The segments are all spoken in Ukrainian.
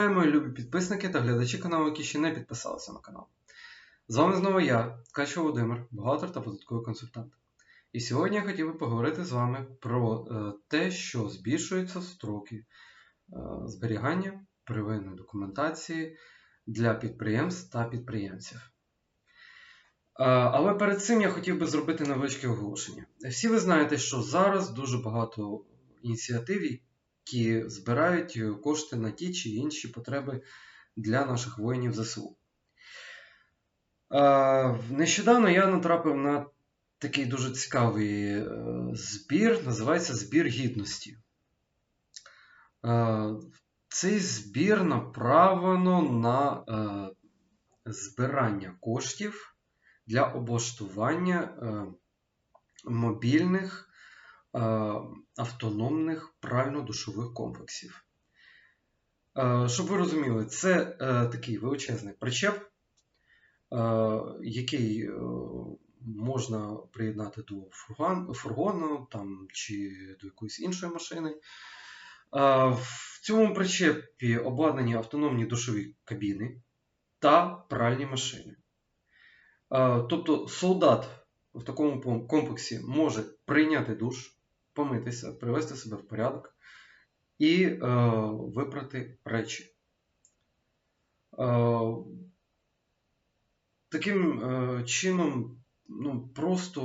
Мої любі підписники та глядачі каналу, які ще не підписалися на канал. З вами знову я, Ткач Володимир, бухгалтер та податковий консультант. І сьогодні я хотів би поговорити з вами про е, те, що збільшуються строки е, зберігання первинної документації для підприємств та підприємців. Е, Але перед цим я хотів би зробити невеличке оголошення. Всі ви знаєте, що зараз дуже багато ініціатив, які збирають е, кошти на ті чи інші потреби для наших воїнів ЗСУ. Нещодавно я натрапив на такий дуже цікавий е, збір, називається Збір гідності. Цей збір направлено на е, збирання коштів для облаштування мобільних автономних прально-душових комплексів. Е, Щоб ви розуміли, це е, такий величезний причеп, е, який е, можна приєднати до фургону там, чи до якоїсь іншої машини. Е, В цьому причепі обладнані автономні душові кабіни та пральні машини. Е, Тобто солдат в такому комплексі може прийняти душ, помитися, привести себе в порядок і е, випрати речі. Е, таким е, чином, ну, просто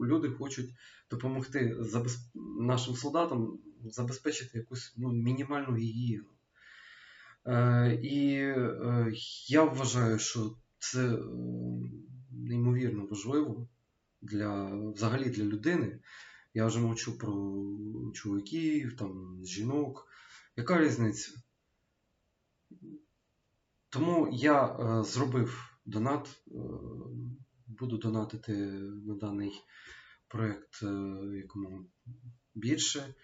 е, люди хочуть допомогти забез... нашим солдатам забезпечити якусь ну, мінімальну гігієну. Е, і е, я вважаю, що це е, неймовірно важливо для, взагалі для людини. Я вже мовчу про чоловіків, там, жінок. Яка різниця? Тому я е, зробив донат, е, буду донатити на даний проєкт е, якомога більше,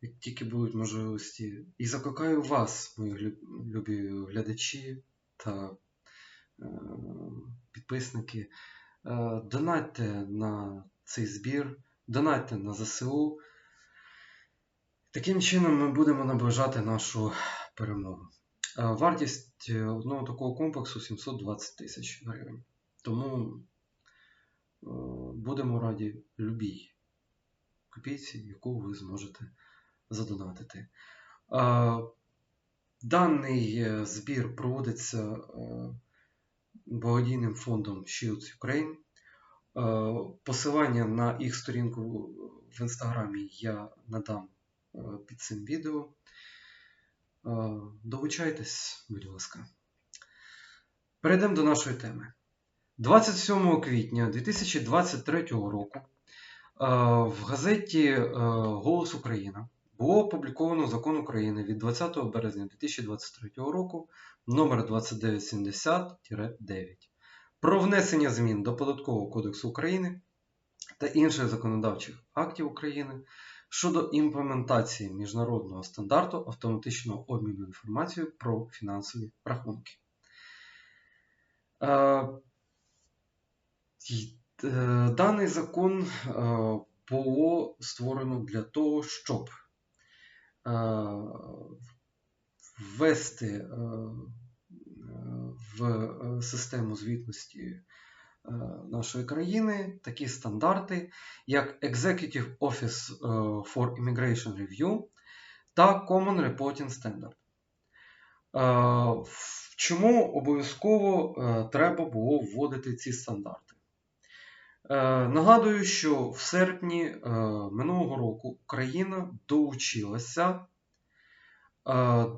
як тільки будуть можливості. І закликаю вас, мої любі глядачі та е, підписники, е, донатьте на цей збір, донатьте на ЗСУ. Таким чином ми будемо наближати нашу перемогу. Е, Вартість е, одного такого комплексу 720 тисяч гривень. Тому е, будемо раді любій копійці, яку ви зможете задонатити. Даний збір проводиться благодійним фондом Shields Ukraine. Е, Посилання на їх сторінку в інстаграмі я надам е, під цим відео. Е, Долучайтесь, будь ласка. Перейдемо до нашої теми. 27 квітня 2023 року в газеті Голос Україна було опубліковано закон України від 20 березня 2023 року номер 2970-9 про внесення змін до Податкового кодексу України та інших законодавчих актів України щодо імплементації міжнародного стандарту автоматичного обміну інформацією про фінансові рахунки. Е, е, Даний закон е, було створено для того, щоб ввести в е, систему звітності е, нашої країни такі стандарти, як Executive Office е, for Immigration Review та Common Reporting Standard. Чому обов'язково треба було вводити ці стандарти? Нагадую, що в серпні минулого року Україна долучилася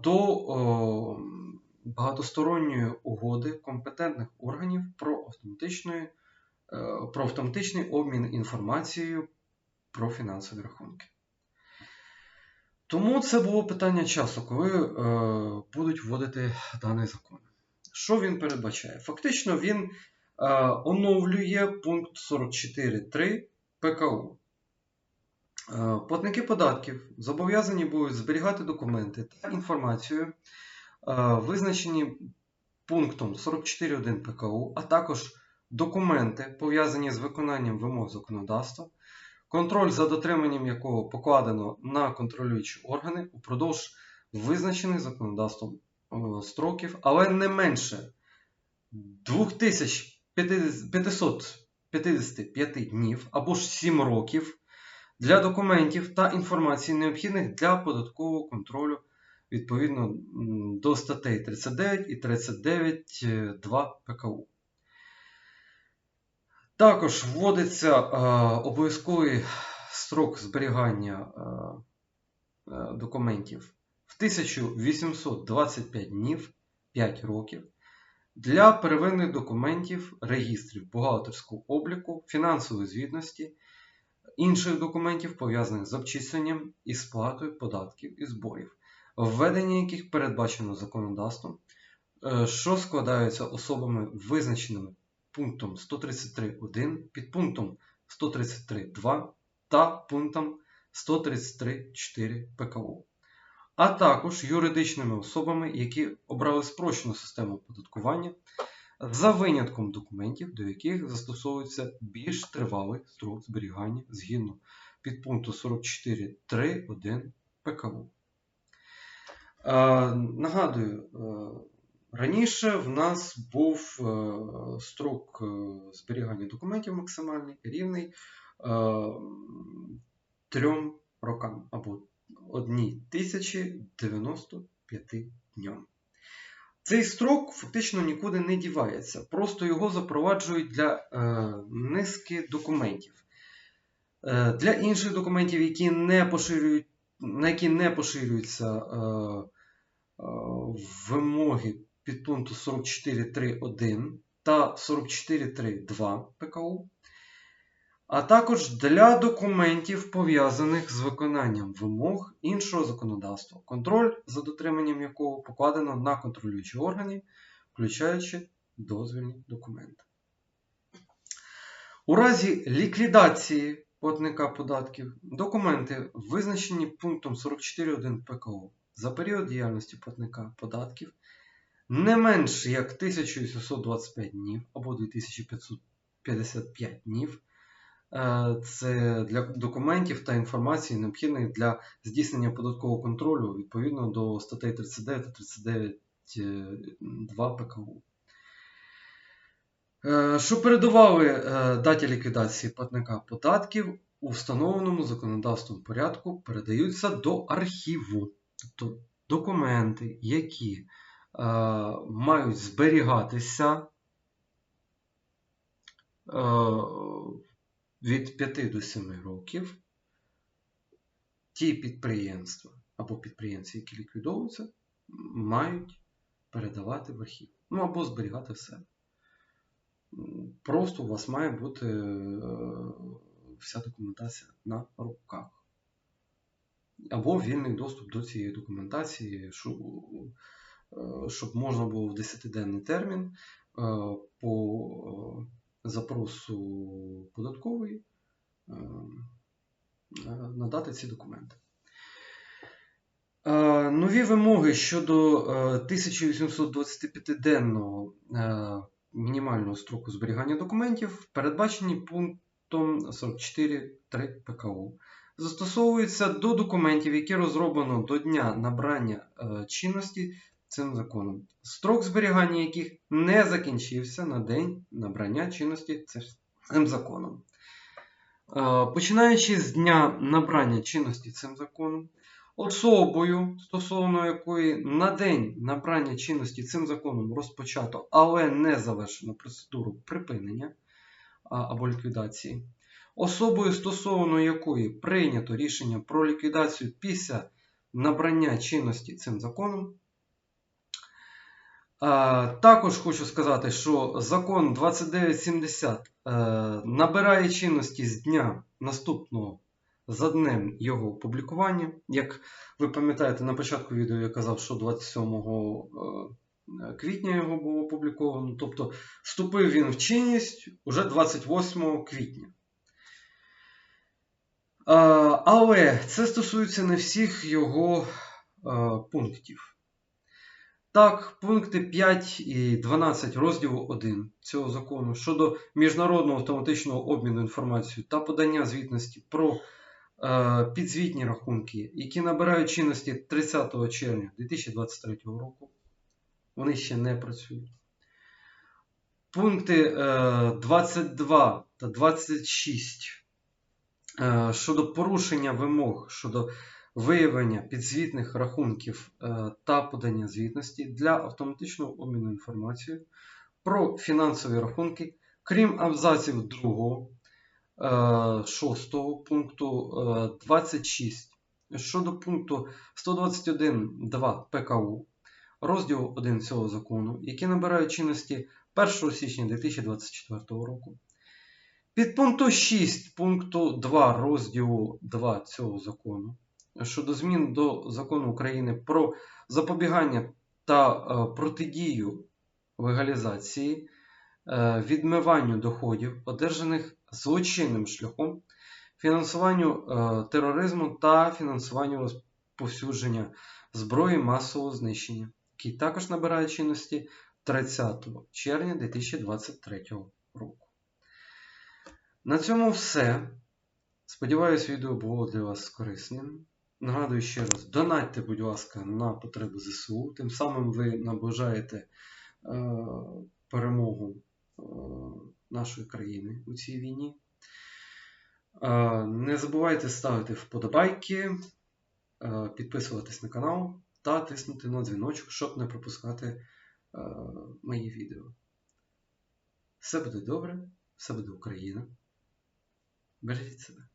до багатосторонньої угоди компетентних органів про, автоматичної, е, про автоматичний обмін інформацією про фінансові рахунки. Тому це було питання часу, коли е, будуть вводити даний закон. Що він передбачає? Фактично, він е, оновлює пункт 44.3 ПКУ. Е, Платники податків зобов'язані будуть зберігати документи та інформацію, визначені пунктом 44.1 ПКУ, а також документи, пов'язані з виконанням вимог законодавства, контроль за дотриманням якого покладено на контролюючі органи упродовж визначених законодавством е, строків, але не менше 2555 днів або ж 7 років для документів та інформації, необхідних для податкового контролю відповідно до статей 39 і 39.2 ПКУ. Також вводиться е, обов'язковий строк зберігання е, е, документів в 1825 днів 5 років для первинних документів, регістрів бухгалтерського обліку, фінансової звітності, інших документів, пов'язаних з обчисленням і сплатою податків і зборів, введення яких передбачено законодавством, е, що складаються особами, визначеними пунктом 133.1, підпунктом 133.2 та пунктом 133.4 ПКУ, а також юридичними особами, які обрали спрощену систему оподаткування за винятком документів, до яких застосовується більш тривалий строк зберігання згідно підпункту 44.3.1 ПКУ. Нагадую, е, раніше в нас був е, строк е, зберігання документів максимальний рівний трьом рокам або 1095 дням. Цей строк фактично нікуди не дівається, просто його запроваджують для низки документів. Для інших документів, які не поширюють, на які не поширюються е, е, вимоги підпункту 44.3.1 та 44.3.2 ПКУ, а також для документів, пов'язаних з виконанням вимог іншого законодавства, контроль за дотриманням якого покладено на контролюючі органи, включаючи дозвільні документи. У разі ліквідації платника податків документи, визначені пунктом 44.1 ПКО за період діяльності платника податків, не менше як 1825 днів або 2555 днів. Е, Це для документів та інформації, необхідних для здійснення податкового контролю відповідно до статей 39 та 39.2 ПКУ. Е, Що передували е, даті ліквідації платника податків у встановленому законодавством порядку передаються до архіву. Тобто документи, які е, мають зберігатися від 5 до 7 років, ті підприємства або підприємці, які ліквідовуються, мають передавати в архів. Ну або зберігати в себе. Просто у вас має бути е, вся документація на руках. Або вільний доступ до цієї документації, щоб, е, можна було в 10-денний термін е, по запросу податкової надати ці документи. Нові вимоги щодо е, 1825-денного е, мінімального строку зберігання документів передбачені пунктом 44.3 ПКУ. Застосовуються до документів, які розроблено до дня набрання е, чинності цим законом, строк зберігання яких не закінчився на день набрання чинності цим законом. Е, Починаючи з дня набрання чинності цим законом, особою, стосовно якої на день набрання чинності цим законом розпочато, але не завершено процедуру припинення або ліквідації, особою, стосовно якої прийнято рішення про ліквідацію після набрання чинності цим законом. Також хочу сказати, що закон 2970 е, набирає чинності з дня наступного за днем його опублікування. Як ви пам'ятаєте, на початку відео я казав, що 27 е, квітня його було опубліковано. Тобто вступив він в чинність уже 28 квітня. Е, Але це стосується не всіх його е, пунктів. Так, пункти 5 і 12 розділу 1 цього закону щодо міжнародного автоматичного обміну інформацією та подання звітності про підзвітні рахунки, які набирають чинності 30 червня 2023 року. Вони ще не працюють. Пункти е, 22 та 26 е, щодо порушення вимог щодо виявлення підзвітних рахунків е, та подання звітності для автоматичного обміну інформацією про фінансові рахунки, крім абзаців 2, 6 пункту е, 26 щодо пункту 121.2 ПКУ розділу 1 цього закону, які набирають чинності 1 січня 2024 року. Під пункту 6 пункту 2 розділу 2 цього закону щодо змін до закону України про запобігання та е, протидію легалізації, е, відмиванню доходів, одержаних злочинним шляхом, фінансуванню е, тероризму та фінансуванню розповсюдження зброї масового знищення, який також набирає чинності 30 червня 2023 року. На цьому все. Сподіваюсь, відео було для вас корисним. Нагадую ще раз, донатьте, будь ласка, на потреби ЗСУ. Тим самим ви наближаєте е, перемогу е, нашої країни у цій війні. Е, не забувайте ставити вподобайки, е, підписуватись на канал та тиснути на дзвіночок, щоб не пропускати е, мої відео. Все буде добре, все буде Україна. Бережіть себе.